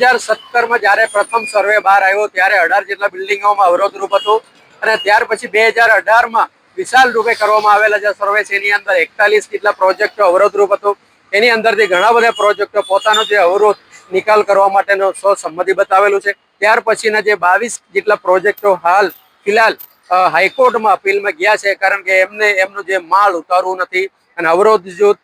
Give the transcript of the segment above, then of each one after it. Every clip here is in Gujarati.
હજાર સત્તરમાં જ્યારે પ્રથમ સર્વે બહાર આવ્યો, ત્યારે અઢાર જેટલા બિલ્ડિંગોમાં અવરોધરૂપ હતું અને ત્યાર પછી બે હજાર અઢારમાં વિશાલ રૂપે કરવામાં આવેલા જે સર્વે છે, એની અંદર એકતાલીસ જેટલા પ્રોજેક્ટો અવરોધરૂપ હતો. એની અંદરથી ઘણા બધા પ્રોજેક્ટો પોતાનો જે અવરોધ નિકાલ કરવા માટેનો સો બતાવેલું છે. ત્યાર પછીના જે બાવીસ જેટલા પ્રોજેક્ટો હાલ ફિલહાલ હાઈકોર્ટમાં અપીલમાં ગયા છે, કારણ કે એમને એમનું જે માલ ઉતારવું નથી અને અવરોધ જૂથ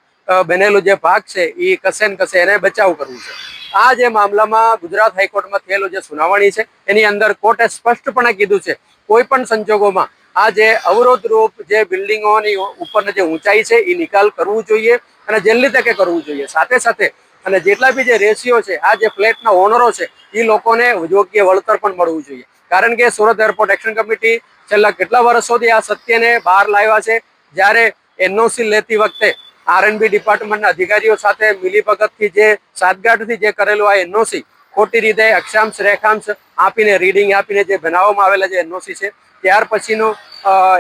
બનેલો જે ભાગ છે, એ કશે ને કશે એને બચાવ કરવું છે. આ જે મામલામાં ગુજરાત હાઈકોર્ટમાં થયેલો જે સુનાવણી છે, એની અંદર કોર્ટે સ્પષ્ટપણે કીધું છે, કોઈ પણ સંજોગોમાં આ જે અવરોધરૂપ જે બિલ્ડિંગોની ઉપરની જે ઊંચાઈ છે એ નિકાલ કરવું જોઈએ અને જેટલી તકે કરવું જોઈએ. સાથે સાથે અને જેટલા બી જે રેશિયો છે, આ જે ફ્લેટના ઓનરો છે એ લોકોને યોગ્ય વળતર પણ મળવું જોઈએ. કારણ કે સુરત એરપોર્ટ એક્શન કમિટી છેલ્લા કેટલા વર્ષોથી આ સત્યને બહાર લાવ્યા છે, જ્યારે એનઓસી લેતી વખતે આરએનબી ડિપાર્ટમેન્ટના અધિકારીઓ સાથે મિલીભગતથી જે સાતગાંઠથી જે કરેલું આ એનઓસી ખોટી રીતે અક્ષાંશ, રેખાંશ આપીને રીડિંગ આપીને જે બનાવવામાં આવેલા જે એનઓસી છે, ત્યાર પછીનું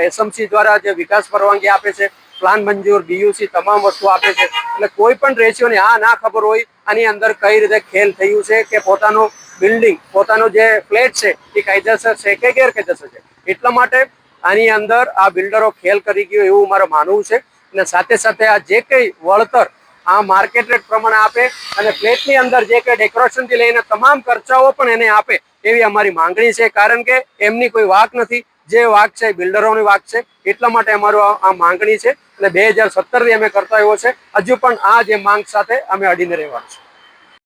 એસએમસી દ્વારા જે વિકાસ પરવાનગી આપે છે, પ્લાન મંજૂર ડીયુસી તમામ વસ્તુ આપે છે, એટલે કોઈ પણ રેશિયોને આ ના ખબર હોય, આની અંદર કઈ રીતે ખેલ થયું છે કે પોતાનું બિલ્ડિંગ પોતાનો જે ફ્લેટ છે, એ કાયદેસર છે કે ગેરકાયદેસર છે. એટલા માટે આની અંદર આ બિલ્ડરો ખેલ કરી ગયો એવું મારે માનવું છે. અને સાથે સાથે આ જે કંઈ વળતર આ માર્કેટ રેટ પ્રમાણે આપે અને ફ્લેટની અંદર જે કંઈ ડેકોરેશનથી લઈને તમામ ખર્ચાઓ પણ એને આપે એવી અમારી માંગણી છે. કારણ કે એમની કોઈ વાક નથી. જે વાક છે બિલ્ડરોની વાક છે. એટલા માટે અમારું આ માંગણી છે. અને બે હજાર સત્તરથી અમે કરતા આવ્યો છે. હજુ પણ આ જે માંગ સાથે અમે અડીને રહેવાનું છે.